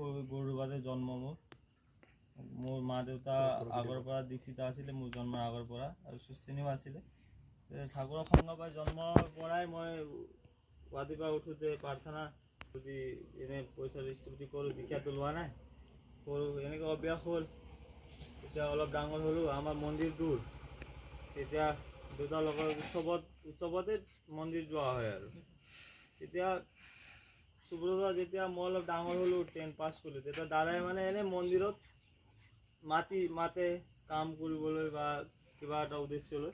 গ- গৰুবাদে জন্ম মোৰ। মোৰ মা দেউতা আগৰ পৰা দীক্ষিত আছিলে মোৰ জন্মৰ আগৰ পৰা আৰু সুস্থিনীও আছিলে। ঠাকুৰৰ সংগ পাই জন্মৰ পৰাই মই ৰাতিপুৱা উঠোতে প্ৰাৰ্থনা যদি এনে পইচা ডিষ্ট্ৰিবিউট কৰোঁ দীক্ষাটো লোৱা নাই কৰোঁ এনেকৈ অভ্যাস হ'ল। এতিয়া অলপ ডাঙৰ হ'লোঁ আমাৰ মন্দিৰ দূৰ। তেতিয়া দেউতাৰ লগত উৎসৱত উৎসৱতে মন্দিৰ যোৱা হয় আৰু। তেতিয়া সুব্ৰতা যেতিয়া মই অলপ ডাঙৰ হ'লোঁ টেন পাছ কৰিলোঁ, তেতিয়া দাদাই মানে এনে মন্দিৰত মাতি, মাতে, কাম কৰিবলৈ বা কিবা এটা উদ্দেশ্য লৈ।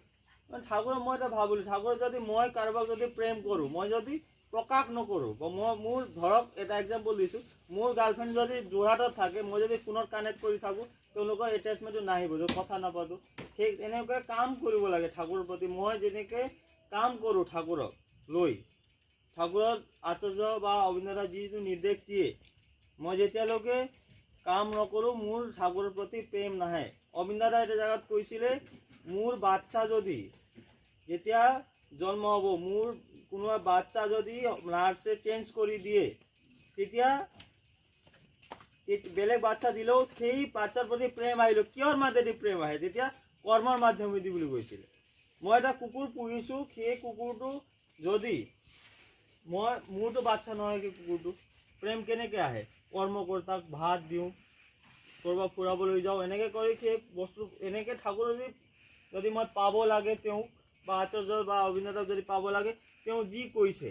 মানে ঠাকুৰক মই এটা ভাবিলোঁ, ঠাকুৰক যদি মই কাৰোবাক যদি প্ৰেম কৰোঁ, মই যদি প্ৰকাশ নকৰোঁ, বা মই মোৰ ধৰক এটা এক্সাম্পল দিছোঁ, মোৰ গাৰ্লফ্ৰেণ্ড যদি যোৰহাটত থাকে, মই যদি ফোনত কানেক্ট কৰি থাকোঁ, তেওঁলোকৰ এটেচমেণ্টটো নাহিব যদি কথা নাপাতোঁ। সেই এনেকৈ কাম কৰিব লাগে ঠাকুৰৰ প্ৰতি, মই যেনেকৈ কাম কৰোঁ ঠাকুৰক লৈ। ঠাকুৰৰ আচাৰ্য বা যিটো নিৰ্দেশ দিয়ে মই যেতিয়ালৈকে কাম নকৰোঁ মোৰ ঠাকুৰৰ প্ৰতি প্ৰেম নাহে। অবিন্দাদা এটা জেগাত কৈছিলে, মোৰ বাচ্চা যদি যেতিয়া জন্ম হ'ব, মোৰ কোনোবা বাচ্চা যদি নাৰ্ছে চেঞ্জ কৰি দিয়ে, তেতিয়া বেলেগ বাচ্চা দিলেও সেই বাচ্চাৰ প্ৰতি প্ৰেম আহিলেও কিহৰ মাজেদি প্ৰেম আহে? তেতিয়া কৰ্মৰ মাধ্যমেদি বুলি কৈছিলে। মই এটা কুকুৰ পুহিছোঁ, সেই কুকুৰটো যদি মোৰতো বাচ্চা নহয় কি কুকুৰটো প্ৰেম কেনেকৈ আহে? কৰ্ম কৰি তাক, ভাত দিওঁ। ক'ৰবাত ফুৰাবলৈ যাওঁ। এনেকৈ কৰি সেই বস্তু, এনেকৈ ঠাকুৰ যদি যদি মই পাব লাগে তেওঁক বা আচাৰ্য বা অভিনেতাক যদি পাব লাগে, তেওঁ যি কৈছে,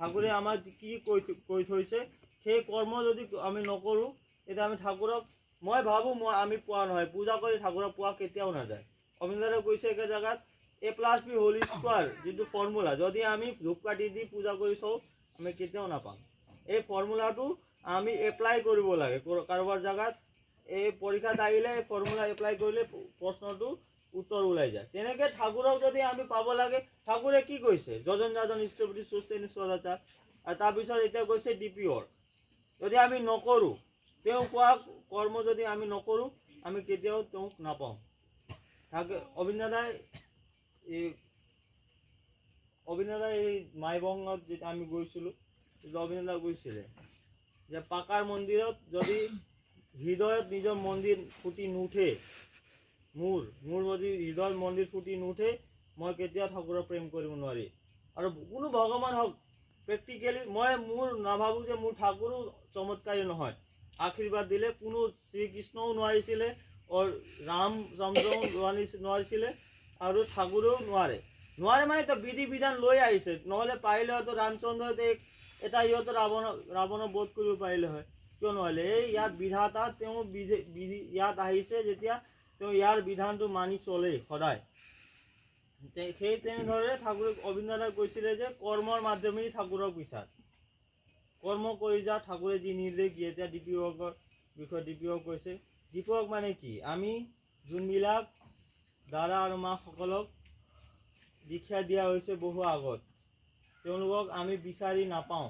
ঠাকুৰে আমাৰ কি কৈ কৈ থৈছে, সেই কৰ্ম যদি আমি নকৰোঁ তেতিয়া আমি ঠাকুৰক, মই ভাবোঁ, মই, আমি পোৱা নহয়। পূজা কৰি ঠাকুৰক পোৱা কেতিয়াও নাযায়। অভিনেতাই কৈছে একে জেগাত A plus B whole square যিটো ফৰ্মুলা যদি আমি ধূপকাঠি দি পূজা কৰি থওঁ আমি কেতিয়াও নাপাম এই ফৰ্মুলাটো আমি এপ্লাই কৰিব লাগে, কৰ- কাৰোবাৰ জেগাত। এই পৰীক্ষাত আহিলে এই ফৰ্মুলা এপ্লাই কৰিলে প্ৰশ্নটো উত্তৰ ওলাই যায়। তেনেকৈ ঠাকুৰক যদি আমি পাব লাগে, ঠাকুৰে কি কৈছে? যজন যাজন ইষ্টপতি সুস্থিনী সদাচাৰ আৰু তাৰপিছত এতিয়া কৈছে ডি পি অৰ যদি আমি নকৰোঁ, তেওঁ কোৱা কৰ্ম যদি আমি নকৰোঁ, আমি কেতিয়াও তেওঁক নাপাওঁ। থাকে অভিনেতাই এই অভিনেতাই এই মাইবঙত যেতিয়া আমি গৈছিলোঁ অভিনেতা গৈছিলে যে পাকাৰ মন্দিৰত যদি হৃদয়ত নিজৰ মন্দিৰ ফুটি নুঠে, মোৰ মোৰ যদি হৃদয়ত মন্দিৰ ফুটি নুঠে, মই কেতিয়াও ঠাকুৰক প্ৰেম কৰিব নোৱাৰি? আৰু কোনো ভগৱান হওক প্ৰেক্টিকেলি মই মোৰ নাভাবোঁ যে মোৰ ঠাকুৰো চমৎকাৰী নহয়। আশীৰ্বাদ দিলে কোনো শ্ৰীকৃষ্ণও নোৱাৰিছিলে ৰাম চন্দ্ৰও নোৱাৰি- নোৱাৰিছিলে আৰু ঠাকুৰেও নোৱাৰে। নোৱাৰে মানে এতিয়া বিধি বিধান লৈ আহিছে। নহ'লে পাৰিলে হয়তো ৰামচন্দ্ৰতে এটা সিহঁতৰ ৰাৱণ ৰাৱণক বধ কৰিব পাৰিলে হয়। কিয় নোৱাৰিলে? এই ইয়াত বিধাতা, তেওঁ বিধি বিধি ইয়াত আহিছে যেতিয়া তেওঁ ইয়াৰ বিধানটো মানি চলে সদায়। সেই তেনেদৰে ঠাকুৰে অবিন্দাদাই কৈছিলে যে কৰ্মৰ মাধ্যমেই ঠাকুৰক বিচাৰ। কৰ্ম কৰি যা, ঠাকুৰে যি নিৰ্দেশ দিয়ে। এতিয়া দীপিকৰ বিষয়ে দীপিকক কৈছে। দীপক মানে কি? আমি যোনবিলাক দাদা আৰু মাসকলক দীক্ষা দিয়া হৈছে বহু আগত। তেওঁলোকক আমি বিচাৰি নাপাওঁ।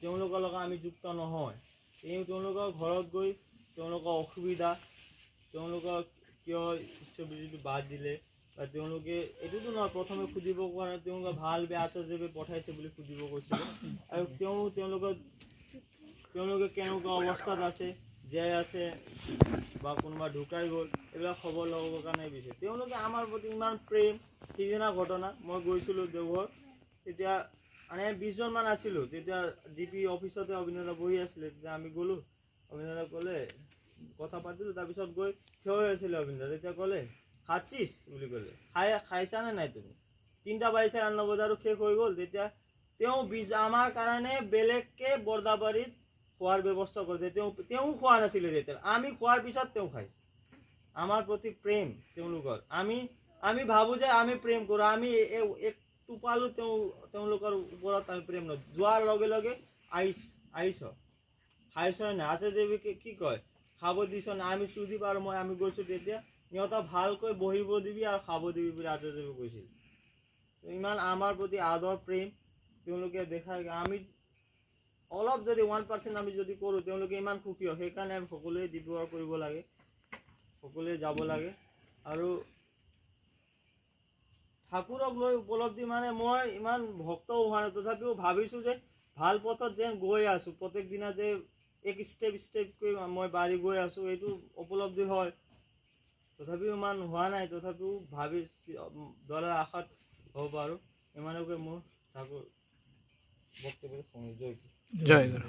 তেওঁলোকৰ লগত আমি যুক্ত নহয়। তেওঁ তেওঁলোকৰ ঘৰত গৈ তেওঁলোকৰ অসুবিধা তেওঁলোকক কিয় ইষ্টবিধিটো বাদ দিলে বা তেওঁলোকে এইটোতো নহয়, প্ৰথমে সুধিব পৰা নাই তেওঁলোকে ভালো, বেয়া আচাৰ্যকে পঠাইছে বুলি সুধিব কৈছিলে। আৰু তেওঁ তেওঁলোকৰ, তেওঁলোকে কেনেকুৱা অৱস্থাত আছে জীয়াই আছে বা কোনোবা ঢুকাই গ'ল, এইবিলাক খবৰ ল'বৰ কাৰণে বিচাৰে। তেওঁলোকে আমাৰ প্ৰতি ইমান প্ৰেম, সিদিনা ঘটনা, মই গৈছিলোঁ দেওঘৰ, তেতিয়া মানে বিছজনমান আছিলোঁ, তেতিয়া ডি পি অফিচতে অভিনেতা বহি আছিলে, তেতিয়া আমি গ'লোঁ, অভিনেতা ক'লে, কথা পাতিলোঁ, তাৰপিছত গৈ থিয় হৈ আছিলে অভিনেতা, তেতিয়া ক'লে, খাচ্ছিস বুলি ক'লে, খাই খাইছানে নাই তুমি? তিনিটা বাজিছে ৰান্না বজাৰো শেষ হৈ গ'ল, তেতিয়া তেওঁ বিজ আমাৰ কাৰণে বেলেগকৈ বৰদাবাৰীত খোৱাৰ ব্যৱস্থা কৰিছে তেওঁ তেওঁ খোৱা নাছিলে যেতিয়া আমি খোৱাৰ পিছত তেওঁ খাইছে আমাৰ প্ৰতি প্ৰেম তেওঁলোকৰ। আমি আমি ভাবোঁ যে আমি প্ৰেম কৰোঁ, আমি এক টোপালো তেওঁ তেওঁলোকৰ ওপৰত আমি প্ৰেম নকৰোঁ। যোৱাৰ লগে লগে আহিছ আহিছ খাইছ নাই? আছে দেৱীকে কি কয়? খাব দিছ নাই? আমি সুদীপ আৰু মই আমি গৈছোঁ তেতিয়া। সিহঁতক ভালকৈ বহিব দিবি আৰু খাব দিবি বুলি আচাৰ্য দেৱে কৈছিল। ইমান আমাৰ প্ৰতি আদৰ, প্ৰেম তেওঁলোকে দেখাই। আমি অলপ যদি ওৱান পাৰ্চেণ্ট আমি যদি কৰোঁ, তেওঁলোকে ইমান সুখী সেইকাৰণে আমি সকলোৱে ডিব্ৰুগড় কৰিব লাগে। সকলোৱে যাব লাগে। আৰু ঠাকুৰক লৈ উপলব্ধি মানে মই ইমান ভক্ত হোৱা নাই। তথাপিও ভাবিছোঁ যে ভালো পথত যেন গৈ আছোঁ। প্ৰত্যেক দিনা যে এক ষ্টেপ ষ্টেপকৈ মই বাঢ়ি গৈ আছোঁ, এইটো উপলব্ধি হয়। তথাপিও ইমান হোৱা নাই। তথাপিও ভাবি দলৰ আশাত হ'ব পাৰোঁ। ইমানকৈ মোৰ ঠাকুৰ বক্তব্য সামৰিছোঁ জয় গুৰু